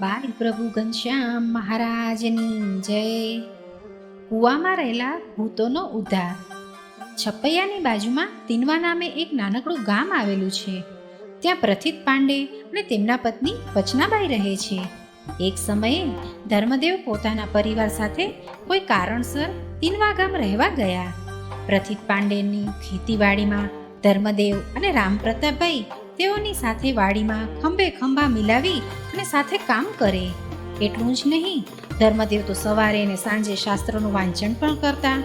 બાલ પ્રભુ ઘનશ્યામ મહારાજની જય. કૂવામાં રહેલા ભૂતોનો ઉદ્ધાર. છપૈયાની બાજુમાં તીનવા નામે એક નાનકડું ગામ આવેલું છે. ત્યાં પ્રથિત પાંડે અને તેમના પત્ની વચનાબાઈ રહે છે. એક સમયે ધર્મદેવ પોતાના પરિવાર સાથે કોઈ કારણસર તીનવા ગામ રહેવા ગયા. પ્રથિત પાંડેની ખેતીવાડીમાં ધર્મદેવ અને રામપ્રતાપભાઈ તેઓની સાથે વાડીમાં ખંભે ખંભા મિલાવી અને સાથે કામ કરે. એટલું જ નહીં, ધર્મદેવ તો સવારે અને સાંજે શાસ્ત્રોનું વાંચન પણ કરતા.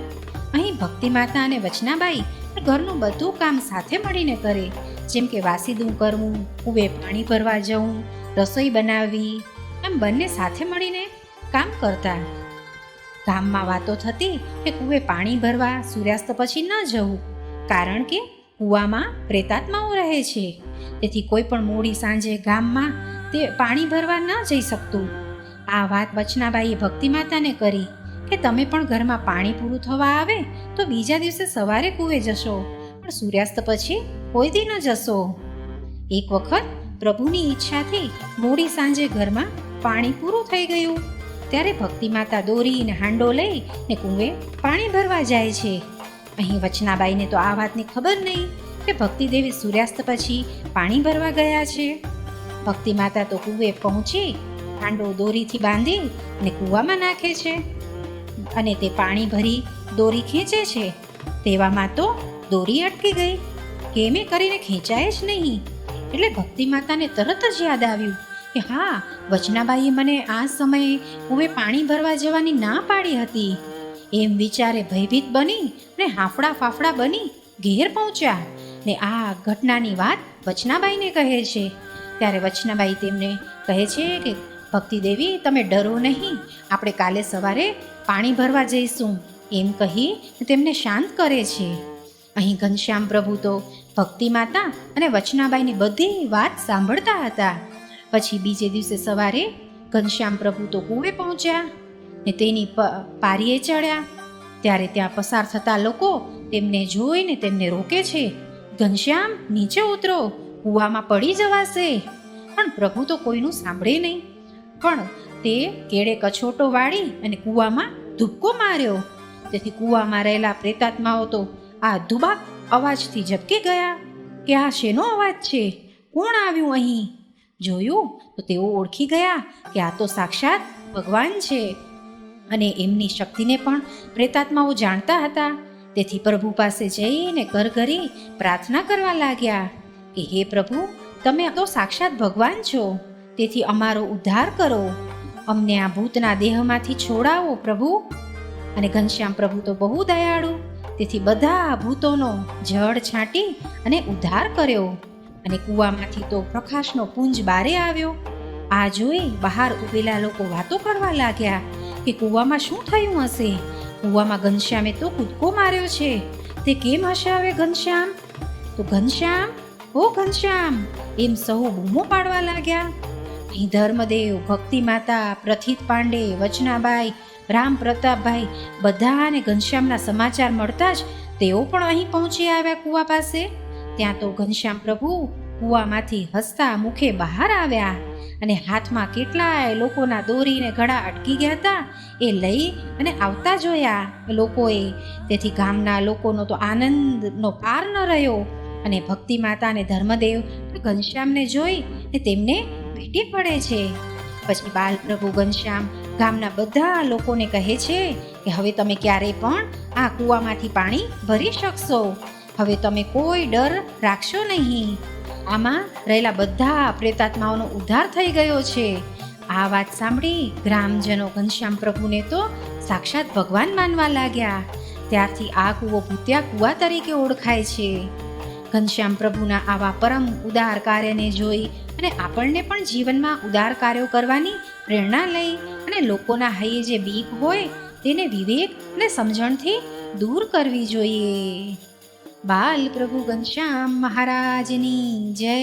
અહીં ભક્તિ માતા અને વચનાબાઈ ઘરનું બધું કામ સાથે મળીને કરે. જેમ કે વાસીદું કરવું, કૂવે પાણી ભરવા જવું, રસોઈ બનાવવી, એમ બંને સાથે મળીને કામ કરતા. ગામમાં વાતો થતી કે કૂવે પાણી ભરવા, સૂર્યાસ્ત પછી ન જવું, કારણ કે કૂવામાં પ્રેતાત્માઓ રહે છે. તેથી કોઈ પણ મોડી સાંજે ગામમાં તે પાણી ભરવા ન જઈ શકતું. આ વાત વચનાબાઈએ ભક્તિ માતાને કરી કે તમે પણ ઘરમાં પાણી પૂરું થવા આવે તો બીજા દિવસે સવારે કૂવે જશો, પણ સૂર્યાસ્ત પછી કોઈ દી ન જશો. એક વખત પ્રભુની ઈચ્છાથી મોડી સાંજે ઘરમાં પાણી પૂરું થઈ ગયું. ત્યારે ભક્તિ માતા દોરી અને હાંડો લઈ ને કૂવે પાણી ભરવા જાય છે. અહીં વચનાબાઈને તો આ વાતની ખબર નહીં કે ભક્તિદેવી સૂર્યાસ્ત પછી પાણી ભરવા ગયા છે. ભક્તિ માતા તો કૂવે પહોંચી હાંડો દોરીથી બાંધી અને કૂવામાં નાખે છે અને તે પાણી ભરી દોરી ખેંચે છે. તેવામાં તો દોરી અટકી ગઈ. કેમે કરીને ખેંચાય જ નહીં. એટલે ભક્તિ માતાને તરત જ યાદ આવ્યું કે હા, વચનાબાઈએ મને આ સમયે કૂવે પાણી ભરવા જવાની ના પાડી હતી. એમ વિચારે ભયભીત બની ને હાફડા ફાફડા બની ઘેર પહોંચ્યા ને આ ઘટનાની વાત વચનાબાઈને કહે છે. ત્યારે વચનાબાઈ તેમને કહે છે કે, ભક્તિ દેવી, તમે ડરો નહીં. આપણે કાલે સવારે પાણી ભરવા જઈશું. એમ કહી તેમને શાંત કરે છે. અહીં ઘનશ્યામ પ્રભુ તો ભક્તિ માતા અને વચનાબાઈની બધી વાત સાંભળતા હતા. પછી બીજે દિવસે સવારે ઘનશ્યામ પ્રભુ તો કુવે પહોંચ્યા ને તેની પારીએ ચડ્યા. ત્યારે ત્યાં પસાર થતા લોકો તેમને જોઈને તેમને રોકે છે, ઘનશ્યામ, નીચે ઉતરો, કૂવામાં પડી જવાશે. પણ પ્રભુ તો કોઈનું સાંભળે નહીં. પણ તે કેળે કછોટો વાળી અને કૂવામાં ધુબકો માર્યો. તેથી કૂવામાં રહેલા પ્રેતાત્માઓ તો આ ધુબાક અવાજથી ઝબકી ગયા કે, આ શેનો અવાજ છે? કોણ આવ્યું અહીં? જોયું તો તેઓ ઓળખી ગયા કે આ તો સાક્ષાત ભગવાન છે. અને એમની શક્તિને પણ પ્રેતાત્માઓ જાણતા હતા. તેથી પ્રભુ પાસે જઈને ઘર ઘરી પ્રાર્થના કરવા લાગ્યા કે, હે પ્રભુ, તમે તો સાક્ષાત ભગવાન છો. તેથી અમારો ઉદ્ધાર કરો. અમને આ ભૂતના દેહમાંથી છોડાવો પ્રભુ. અને ઘનશ્યામ, પ્રભુ તો બહુ દયાળુ. તેથી બધા ભૂતોનો જળ છાંટી અને ઉદ્ધાર કર્યો. અને કૂવામાંથી તો પ્રકાશનો પુંજ બારે આવ્યો. આ જોઈ બહાર ઉભેલા લોકો વાતો કરવા લાગ્યા કે કૂવામાં શું થયું હશે? કૂવામાં ઘનશ્યામે તો કૂદકો માર્યો છે. તે કેમ હશે હવે ઘનશ્યામ? તો ઘનશ્યામ ઓ ઘનશ્યામ, એમ સહુ બૂમો પાડવા લાગ્યા. અહીં ધર્મદેવ ભક્તિ માતા પ્રથિત પાંડે, વચનાબાઈ, રામ પ્રતાપભાઈ બધાને ઘનશ્યામના સમાચાર મળતા જ તેઓ પણ અહીં પહોંચી આવ્યા કૂવા પાસે. ત્યાં તો ઘનશ્યામ પ્રભુ કૂવામાંથી હસતા મુખે બહાર આવ્યા અને હાથમાં કેટલાય લોકોના દોરીને ઘડા અટકી ગયા હતા, એ લઈ અને આવતા જોયા. લોકોએ તેથી ગામના લોકોનો તો આનંદનો પાર ન રહ્યો અને ભક્તિ માતા અને ધર્મદેવ ઘનશ્યામને જોઈ ને તેમને ભેટી પડે છે. પછી બાલ પ્રભુ ઘનશ્યામ ગામના બધા લોકોને કહે છે કે હવે તમે ક્યારેય પણ આ કૂવામાંથી પાણી ભરી શકશો. હવે તમે કોઈ ડર રાખશો નહીં. આમાં રહેલા બધા પ્રેતાત્માઓનો ઉદ્ધાર થઈ ગયો છે. આ વાત સાંભળી ગ્રામજનો ઘનશ્યામ પ્રભુને તો સાક્ષાત ભગવાન માનવા લાગ્યા. ત્યારથી આ કૂવો ભૂત્યા કૂવા તરીકે ઓળખાય છે. ઘનશ્યામ પ્રભુના આવા પરમ ઉદાર કાર્યને જોઈ અને આપણને પણ જીવનમાં ઉદાર કાર્યો કરવાની પ્રેરણા લઈ અને લોકોના હૈયે જે બીક હોય તેને વિવેક અને સમજણથી દૂર કરવી જોઈએ. બાલ પ્રભુ ઘનશ્યામ મહારાજની જય.